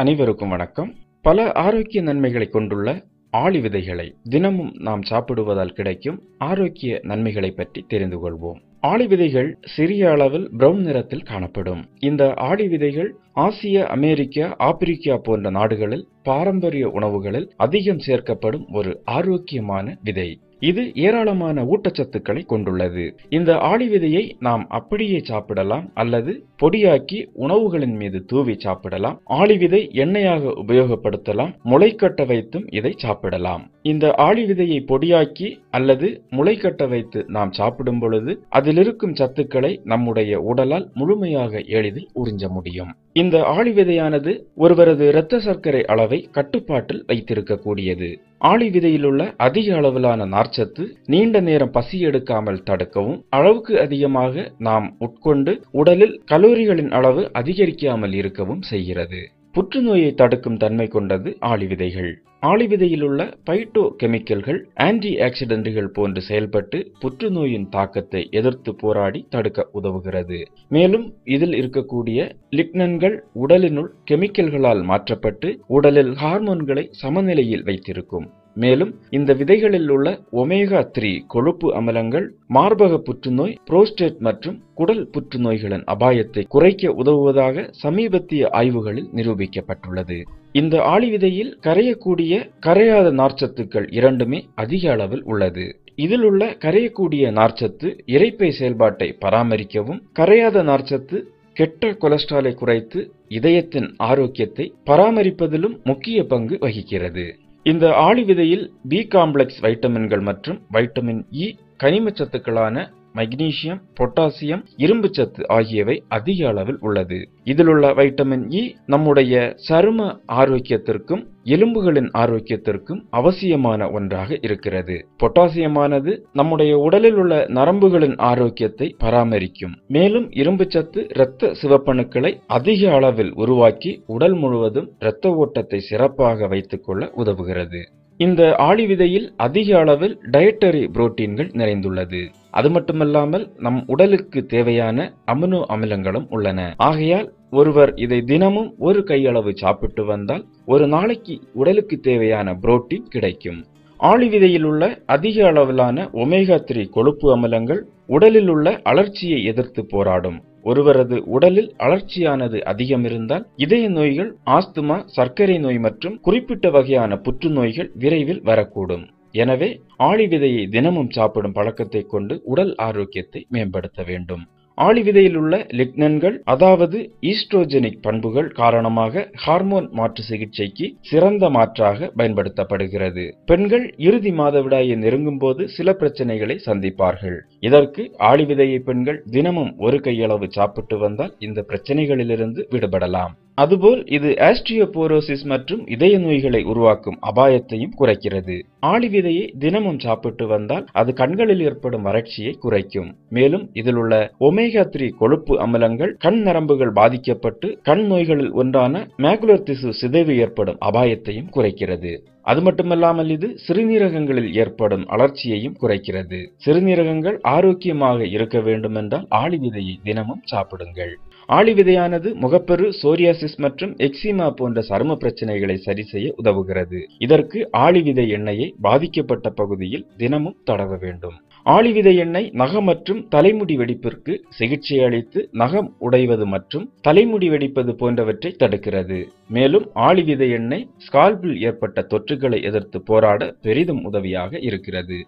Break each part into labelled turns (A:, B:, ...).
A: அனைவருக்கும் வணக்கம். பல ஆரோக்கிய நன்மைகளை கொண்டுள்ள ஆளி விதைகளை தினமும் நாம் சாப்பிடுவதால் கிடைக்கும் ஆரோக்கிய நன்மைகளை பற்றி தெரிந்து கொள்வோம். ஆளி விதைகள் சிறிய அளவில் பிரவுன் நிறத்தில் காணப்படும். இந்த ஆளி விதைகள் ஆசிய அமெரிக்கா ஆப்பிரிக்கா போன்ற நாடுகளில் பாரம்பரிய உணவுகளில் அதிகம் சேர்க்கப்படும் ஒரு ஆரோக்கியமான விதை. இது ஏராளமான ஊட்டச்சத்துக்களை கொண்டுள்ளது. இந்த ஆளி விதையை நாம் அப்படியே சாப்பிடலாம் அல்லது பொடியாக்கி உணவுகளின் மீது தூவி சாப்பிடலாம். ஆளி விதை எண்ணெயாக உபயோகப்படுத்தலாம். முளைக்கட்ட வைத்தும் இதை சாப்பிடலாம். இந்த ஆளி விதையை பொடியாக்கி அல்லது முளைக்கட்ட வைத்து நாம் சாப்பிடும் பொழுது அதிலிருக்கும் சத்துக்களை நம்முடைய உடலால் முழுமையாக எளிதில் உறிஞ்ச முடியும். இந்த ஆளி விதையானது ஒருவரது இரத்த சர்க்கரை அளவை கட்டுப்பாட்டில் வைத்திருக்கக்கூடியது. ஆளிவிதையிலுள்ள அதிக அளவிலான நார்ச்சத்து நீண்ட நேரம் பசி எடுக்காமல் தடுக்கவும் அளவுக்கு அதிகமாக நாம் உட்கொண்டு உடலில் கலோரிகளின் அளவு அதிகரிக்காமல் இருக்கவும் செய்கிறது. புற்றுநோயை தடுக்கும் தன்மை கொண்டது ஆளிவிதைகள் ஆளிவிதையில் உள்ள பைட்டோ கெமிக்கல்கள் ஆன்டி ஆக்சிடென்ட்கள் போன்று செயல்பட்டு புற்றுநோயின் தாக்கத்தை எதிர்த்து போராடி தடுக்க உதவுகிறது. மேலும் இதில் இருக்கக்கூடிய லிக்னன்கள் உடலினுள் கெமிக்கல்களால் மாற்றப்பட்டு உடலில் ஹார்மோன்களை சமநிலையில் வைத்திருக்கும். மேலும் இந்த விதைகளில் உள்ள ஒமேகா த்ரீ கொழுப்பு அமலங்கள் மார்பக புற்றுநோய் புரோஸ்டேட் மற்றும் குடல் புற்றுநோய்களின் அபாயத்தை குறைக்க உதவுவதாக சமீபத்திய ஆய்வுகளில் நிரூபிக்கப்பட்டுள்ளது. இந்த ஆளிவிதையில் கரையக்கூடிய கரையாத நார்ச்சத்துக்கள் இரண்டுமே அதிக அளவில் உள்ளது. இதில் உள்ள கரையக்கூடிய நார்ச்சத்து இரைப்பை செயல்பாட்டை பராமரிக்கவும் கரையாத நார்ச்சத்து கெட்ட கொலஸ்ட்ராலை குறைத்து இதயத்தின் ஆரோக்கியத்தை பராமரிப்பதிலும் முக்கிய பங்கு வகிக்கிறது. இந்த ஆளி விதையில் பி காம்ப்ளெக்ஸ் வைட்டமின்கள் மற்றும் வைட்டமின் இ கனிம சத்துக்களான மக்னீசியம் பொட்டாசியம் இரும்பு சத்து ஆகியவை அதிக அளவில் உள்ளது. இதில் உள்ள வைட்டமின் இ நம்முடைய சரும ஆரோக்கியத்திற்கும் எலும்புகளின் ஆரோக்கியத்திற்கும் அவசியமான ஒன்றாக இருக்கிறது. பொட்டாசியமானது நம்முடைய உடலில் உள்ள நரம்புகளின் ஆரோக்கியத்தை பராமரிக்கும். மேலும் இரும்பு சத்து இரத்த சிவப்பணுக்களை அதிக அளவில் உருவாக்கி உடல் முழுவதும் இரத்த ஓட்டத்தை சிறப்பாக வைத்துக்கொள்ள உதவுகிறது. இந்த ஆளி விதையில் அதிக அளவில் டயட்டரி புரோட்டீன்கள் நிறைந்துள்ளது. அது மட்டுமல்லாமல் நம் உடலுக்கு தேவையான அமினோ அமிலங்களும் உள்ளன. ஆகையால் ஒருவர் இதை தினமும் ஒரு கையளவு சாப்பிட்டு வந்தால் ஒரு நாளைக்கு உடலுக்கு தேவையான புரோட்டீன் கிடைக்கும். ஆளி விதையில் உள்ள அதிக அளவிலான ஒமேகா த்ரீ கொழுப்பு அமிலங்கள் உடலில் உள்ள அலர்ச்சியை எதிர்த்து போராடும். ஒருவரது உடலில் அலர்ச்சியானது அதிகம் இருந்தால் இதய நோய்கள் ஆஸ்துமா சர்க்கரை நோய் மற்றும் குறிப்பிட்ட வகையான புற்றுநோய்கள் விரைவில் வரக்கூடும். எனவே ஆளி விதையை தினமும் சாப்பிடும் பழக்கத்தை கொண்டு உடல் ஆரோக்கியத்தை மேம்படுத்த வேண்டும். ஆளிவிதையில் உள்ள லிக்னன்கள் அதாவது ஈஸ்ட்ரோஜெனிக் பண்புகள் காரணமாக ஹார்மோன் மாற்று சிகிச்சைக்கு சிறந்த மாற்றாக பயன்படுத்தப்படுகிறது. பெண்கள் இறுதி மாதவிடாயை நெருங்கும் போது சில பிரச்சனைகளை சந்திப்பார்கள். இதற்கு ஆளிவிதையை பெண்கள் தினமும் ஒரு கையளவு சாப்பிட்டு வந்தால் இந்த பிரச்சனைகளிலிருந்து விடுபடலாம். அதுபோல் இது ஆஸ்ட்ரியோபோரோசிஸ் மற்றும் இதய நோய்களை உருவாக்கும் அபாயத்தையும் குறைக்கிறது. ஆளி விதையை தினமும் சாப்பிட்டு வந்தால் அது கண்களில் ஏற்படும் வறட்சியை குறைக்கும். மேலும் இதில் உள்ள ஒமேகா த்ரீ கொழுப்பு அமிலங்கள் கண் நரம்புகள் பாதிக்கப்பட்டு கண் நோய்களில் ஒன்றான மேகுலர் திசு சிதைவு ஏற்படும் அபாயத்தையும் குறைக்கிறது. அது மட்டுமல்லாமல் இது சிறுநீரகங்களில் ஏற்படும் அலர்ச்சியையும் குறைக்கிறது. சிறுநீரகங்கள் ஆரோக்கியமாக இருக்க வேண்டுமென்றால் ஆளி விதையை தினமும் சாப்பிடுங்கள். ஆளி விதையானது முகப்பெரு சோரியாசிஸ் மற்றும் எக்ஸிமா போன்ற சரும பிரச்சனைகளை சரி செய்ய உதவுகிறது. இதற்கு ஆளி விதை எண்ணெயை பாதிக்கப்பட்ட பகுதியில் தினமும் தடவ வேண்டும். ஆளி விதை எண்ணெய் நகம் மற்றும் தலைமுடி வெடிப்பிற்கு சிகிச்சை அளித்து நகம் உடைவது மற்றும் தலைமுடி வெடிப்பது போன்றவற்றை தடுக்கிறது. மேலும் ஆளி விதை எண்ணெய் ஸ்கால்பில் ஏற்பட்ட தொற்றுகளை எதிர்த்து போராட பெரிதும் உதவியாக இருக்கிறது.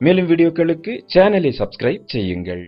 A: மேலும் வீடியோக்களுக்கு சேனலை சப்ஸ்கிரைப் செய்யுங்கள்.